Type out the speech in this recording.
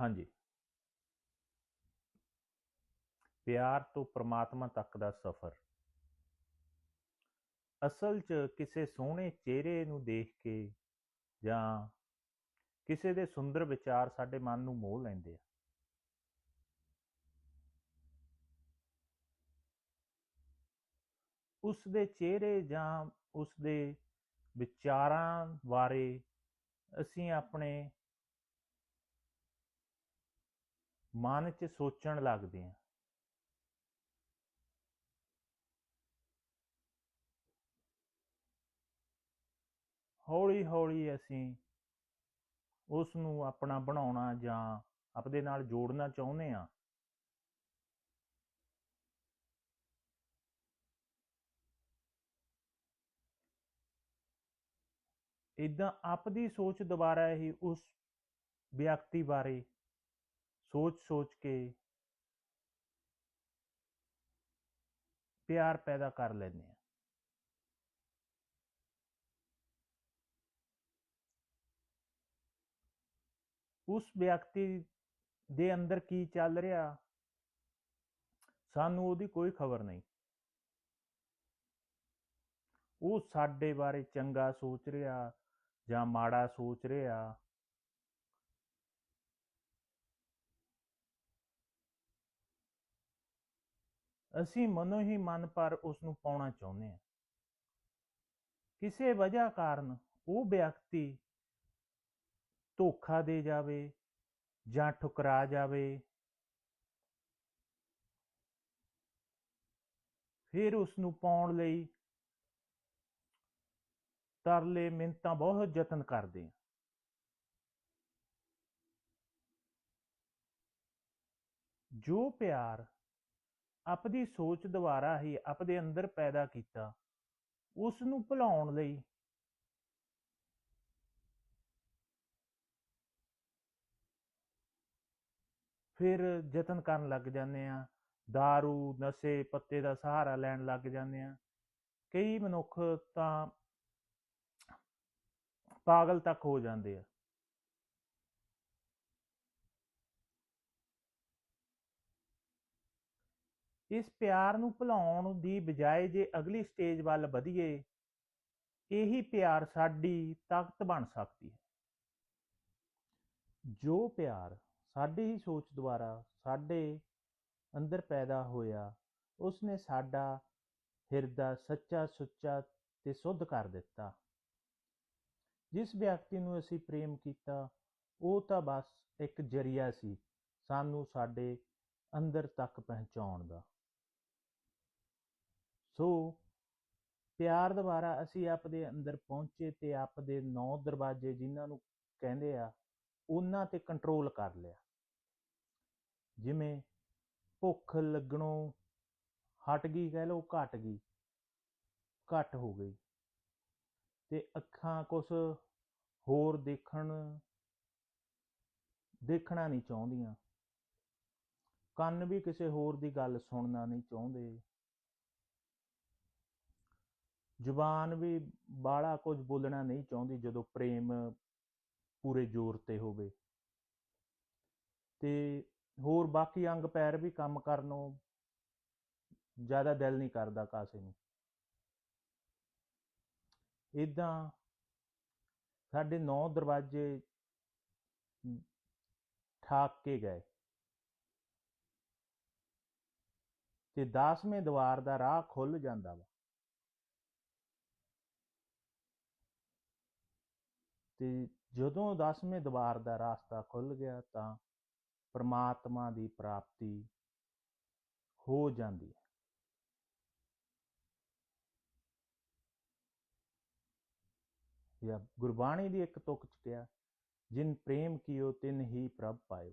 ਹਾਂਜੀ। ਪਿਆਰ ਤੋਂ ਪ੍ਰਮਾਤਮਾ ਤੱਕ ਦਾ ਸਫ਼ਰ। ਅਸਲ 'ਚ ਕਿਸੇ ਸੋਹਣੇ ਚਿਹਰੇ ਨੂੰ ਦੇਖ ਕੇ ਜਾਂ ਕਿਸੇ ਦੇ ਸੁੰਦਰ ਵਿਚਾਰ ਸਾਡੇ ਮਨ ਨੂੰ ਮੋਹ ਲੈਂਦੇ ਆ। ਉਸ ਦੇ ਚਿਹਰੇ ਜਾਂ ਉਸ ਦੇ ਵਿਚਾਰਾਂ ਬਾਰੇ ਅਸੀਂ ਆਪਣੇ ਮਨ 'ਚ ਸੋਚਣ ਲੱਗਦੇ ਹਾਂ ਹੌਲੀ ਹੌਲੀ ਅਸੀਂ ਉਸ ਨੂੰ ਆਪਣਾ ਬਣਾਉਣਾ ਜਾਂ ਆਪਦੇ ਨਾਲ ਜੋੜਨਾ ਚਾਹੁੰਦੇ ਹਾਂ ਇਦਾਂ ਆਪਦੀ ਸੋਚ ਦੁਬਾਰਾ ਹੀ ਉਸ ਵਿਅਕਤੀ ਬਾਰੇ ਸੋਚ ਸੋਚ ਕੇ ਪਿਆਰ ਪੈਦਾ ਕਰ ਲੈਂਦੇ ਆ ਉਸ ਵਿਅਕਤੀ ਦੇ ਅੰਦਰ ਕੀ ਚੱਲ ਰਿਹਾ, ਸਾਨੂੰ ਉਹਦੀ ਕੋਈ ਖਬਰ ਨਹੀਂ। ਉਹ ਸਾਡੇ ਬਾਰੇ ਚੰਗਾ ਸੋਚ ਰਿਹਾ ਜਾਂ ਮਾੜਾ ਸੋਚ ਰਿਹਾ ਅਸੀਂ ਮਨੋ ਹੀ ਮਨ ਪਰ ਉਸ ਨੂੰ ਪਾਉਣਾ ਚਾਹੁੰਦੇ ਹਾਂ। ਕਿਸੇ ਵਜ੍ਹਾ ਕਾਰਨ ਉਹ ਵਿਅਕਤੀ ਧੋਖਾ ਦੇ ਜਾਵੇ ਜਾਂ ਠੁਕਰਾ ਜਾਵੇ, ਫਿਰ ਉਸ ਨੂੰ ਪਾਉਣ ਲਈ ਤਰਲੇ ਮਿੰਤਾਂ ਬਹੁਤ ਯਤਨ ਕਰਦੇ ਆ ਜੋ ਪਿਆਰ ਆਪਦੀ ਸੋਚ ਦੁਆਰਾ ਹੀ ਆਪਦੇ ਅੰਦਰ ਪੈਦਾ ਕੀਤਾ। ਉਸ ਨੂੰ ਭੁਲਾਉਣ ਲਈ ਫਿਰ ਯਤਨ ਕਰਨ ਲੱਗ ਜਾਂਦੇ ਆ दारू ਨਸ਼ੇ, ਪੱਤੇ ਦਾ ਸਹਾਰਾ ਲੈਣ ਲੱਗ ਜਾਂਦੇ ਆ ਕਈ ਮਨੁੱਖ ਤਾਂ ਪਾਗਲ ਤੱਕ ਹੋ ਜਾਂਦੇ ਆ। ਇਸ ਪਿਆਰ ਨੂੰ ਭੁਲਾਉਣ ਦੀ ਬਜਾਏ ਜੇ ਅਗਲੀ ਸਟੇਜ ਵੱਲ ਵਧੀਏ, ਇਹੀ ਪਿਆਰ ਸਾਡੀ ਤਾਕਤ ਬਣ ਸਕਦੀ ਹੈ। ਜੋ ਪਿਆਰ ਸਾਡੀ ਹੀ ਸੋਚ ਦੁਆਰਾ ਸਾਡੇ ਅੰਦਰ ਪੈਦਾ ਹੋਇਆ ਉਸ ਨੇ ਸਾਡਾ ਹਿਰਦਾ ਸੱਚਾ ਸੁੱਚਾ ਤੇ ਸੁੱਧ ਕਰ ਦਿੱਤਾ। ਜਿਸ ਵਿਅਕਤੀ ਨੂੰ ਅਸੀਂ ਪ੍ਰੇਮ ਕੀਤਾ, ਉਹ ਤਾਂ ਬਸ ਇੱਕ ਜਰੀਆ ਸੀ ਸਾਨੂੰ ਸਾਡੇ ਅੰਦਰ ਤੱਕ ਪਹੁੰਚਾਉਣ ਦਾ। ਸੋ ਪਿਆਰ ਦੁਆਰਾ ਅਸੀਂ ਆਪਦੇ ਅੰਦਰ ਪਹੁੰਚੇ ਤੇ ਆਪਦੇ ਨੌ ਦਰਵਾਜ਼ੇ ਜਿਨ੍ਹਾਂ ਨੂੰ ਕਹਿੰਦੇ ਆ, ਉਹਨਾਂ ਤੇ ਕੰਟਰੋਲ ਕਰ ਲਿਆ। ਜਿਵੇਂ ਭੁੱਖ ਲੱਗਣੋਂ ਹਟ ਗਈ, ਕਹਿ ਲਓ ਘਟ ਗਈ, ਘਟ ਹੋ ਗਈ ਤੇ ਅੱਖਾਂ ਕੁਛ ਹੋਰ ਦੇਖਣ, ਦੇਖਣਾ ਨਹੀਂ ਚਾਹੁੰਦੀਆਂ। ਕੰਨ ਵੀ ਕਿਸੇ ਹੋਰ ਦੀ ਗੱਲ ਸੁਣਨਾ ਨਹੀਂ ਚਾਹੁੰਦੇ। ਜ਼ੁਬਾਨ ਵੀ ਬਾਹਲਾ ਕੁਝ ਬੋਲਣਾ ਨਹੀਂ ਚਾਹੁੰਦੀ ਜਦੋਂ ਪ੍ਰੇਮ ਪੂਰੇ ਜ਼ੋਰ ਤੇ ਹੋਵੇ। ਤੇ ਹੋਰ ਬਾਕੀ ਅੰਗ ਪੈਰ ਵੀ ਕੰਮ ਕਰਨੋਂ ਜ਼ਿਆਦਾ ਦਿਲ ਨਹੀਂ ਕਰਦਾ ਕਾਸੇ ਨੂੰ। ਇਦਾਂ ਸਾਡੇ ਨੌ ਦਰਵਾਜ਼ੇ ਠਾਕ ਕੇ ਗਏ। ਤੇ 10ਵੇਂ ਦਵਾਰ ਦਾ ਰਾਹ ਖੁੱਲ ਜਾਂਦਾ ਵਾ। ਤੇ ਜਦੋਂ 10ਵੇਂ ਦਵਾਰ ਦਾ ਰਾਸਤਾ ਖੁੱਲ ਗਿਆ ਤਾਂ ਪ੍ਰਮਾਤਮਾ ਦੀ ਪ੍ਰਾਪਤੀ ਹੋ ਜਾਂਦੀ ਹੈ। ਜਾਂ ਗੁਰਬਾਣੀ ਦੀ ਇੱਕ ਤੁਕ ਚ ਕਿਹਾ, ਜਿਨ ਪ੍ਰੇਮ ਕੀਓ ਤਿਨ ਹੀ ਪ੍ਰਭ ਪਾਇਓ।